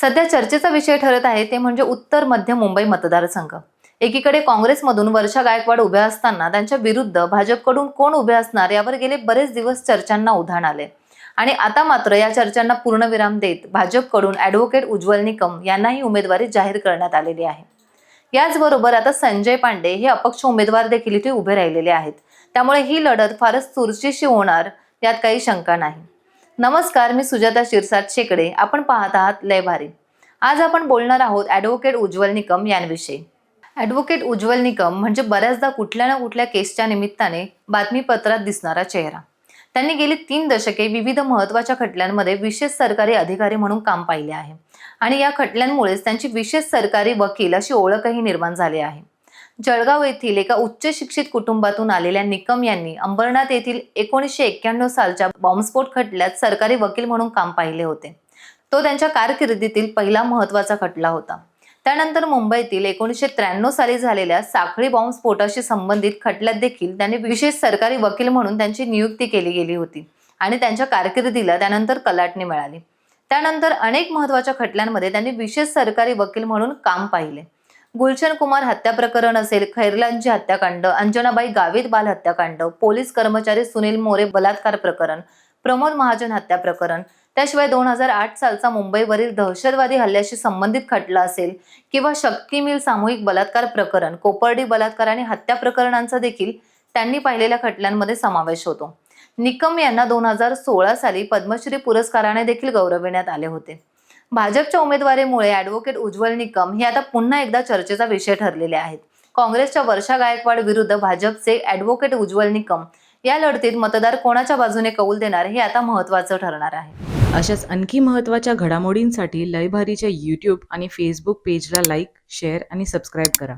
सध्या चर्चेचा विषय ठरत आहे ते म्हणजे उत्तर मध्य मुंबई मतदारसंघ. एकीकडे काँग्रेसमधून वर्षा गायकवाड उभ्या असताना त्यांच्या विरुद्ध भाजपकडून कोण उभे असणार यावर गेले बरेच दिवस चर्चांना उधाण आले. आणि आता मात्र या चर्चांना पूर्णविराम देत भाजपकडून ॲडव्होकेट उज्ज्वल निकम यांनाही उमेदवारी जाहीर करण्यात आलेली आहे. याचबरोबर आता संजय पांडे हे अपक्ष उमेदवार देखील इथे उभे राहिलेले आहेत. त्यामुळे ही लढत फारच चुरशीशी होणार यात काही शंका नाही. नमस्कार मी सुजाता शिरसाट शेकडे. आपण पाहत आहात लय भारी. आज आपण बोलणार आहोत ॲडव्होकेट उज्ज्वल निकम यांविषयी. ॲडव्होकेट उज्ज्वल निकम म्हणजे बऱ्याचदा कुठल्या ना कुठल्या केसच्या निमित्ताने बातमीपत्रात दिसणारा चेहरा. त्यांनी गेली तीन दशके विविध महत्त्वाच्या खटल्यांमध्ये विशेष सरकारी अधिकारी म्हणून काम पाहिले आहे. आणि या खटल्यांमुळेच त्यांची विशेष सरकारी वकील अशी ओळखही निर्माण झाली आहे. जळगाव येथील एका उच्च शिक्षित कुटुंबातून आलेल्या निकम यांनी अंबरनाथ येथील एकोणीसशे एक्क्याण्णव सालच्या बॉम्बस्फोट खटल्यात सरकारी वकील म्हणून काम पाहिले होते. तो त्यांच्या कारकिर्दीतील पहिला महत्त्वाचा खटला होता. त्यानंतर मुंबईतील एकोणीसशे त्र्याण्णव साली झालेल्या साखळी बॉम्बस्फोटाशी संबंधित खटल्यात देखील त्यांनी विशेष सरकारी वकील म्हणून त्यांची नियुक्ती केली गेली होती आणि त्यांच्या कारकिर्दीला त्यानंतर कलाटणी मिळाली. त्यानंतर अनेक महत्त्वाच्या खटल्यांमध्ये त्यांनी विशेष सरकारी वकील म्हणून काम पाहिले. गुलशन कुमार हत्या प्रकरण असेल खैरलांची हत्याकांड अंजनाबाई गावित बाल हत्याकांड पोलीस कर्मचारी सुनील मोरे बलात्कार प्रकरण प्रमोद महाजन हत्या प्रकरण. त्याशिवाय दोन हजार आठ सालचा मुंबईवरील दहशतवादी हल्ल्याशी संबंधित खटला असेल किंवा शक्ती मिल सामूहिक बलात्कार प्रकरण कोपर्डी बलात्कार आणि हत्या प्रकरणांचा देखील त्यांनी पाहिलेल्या खटल्यांमध्ये समावेश होतो. निकम यांना दोन हजार सोळा साली पद्मश्री पुरस्काराने देखील गौरविण्यात आले होते. भाजपच्या उमेदवारीमुळे ॲडव्होकेट उज्ज्वल निकम हे आता पुन्हा एकदा चर्चेचा विषय ठरलेले आहेत. काँग्रेसच्या वर्षा गायकवाड विरुद्ध भाजपचे ॲडव्होकेट उज्ज्वल निकम या लढतीत मतदार कोणाच्या बाजूने कौल देणार हे आता महत्त्वाचं ठरणार आहे. अशाच आणखी महत्त्वाच्या घडामोडींसाठी लयभारीच्या यूट्यूब आणि फेसबुक पेजला लाईक शेअर आणि सबस्क्राईब करा.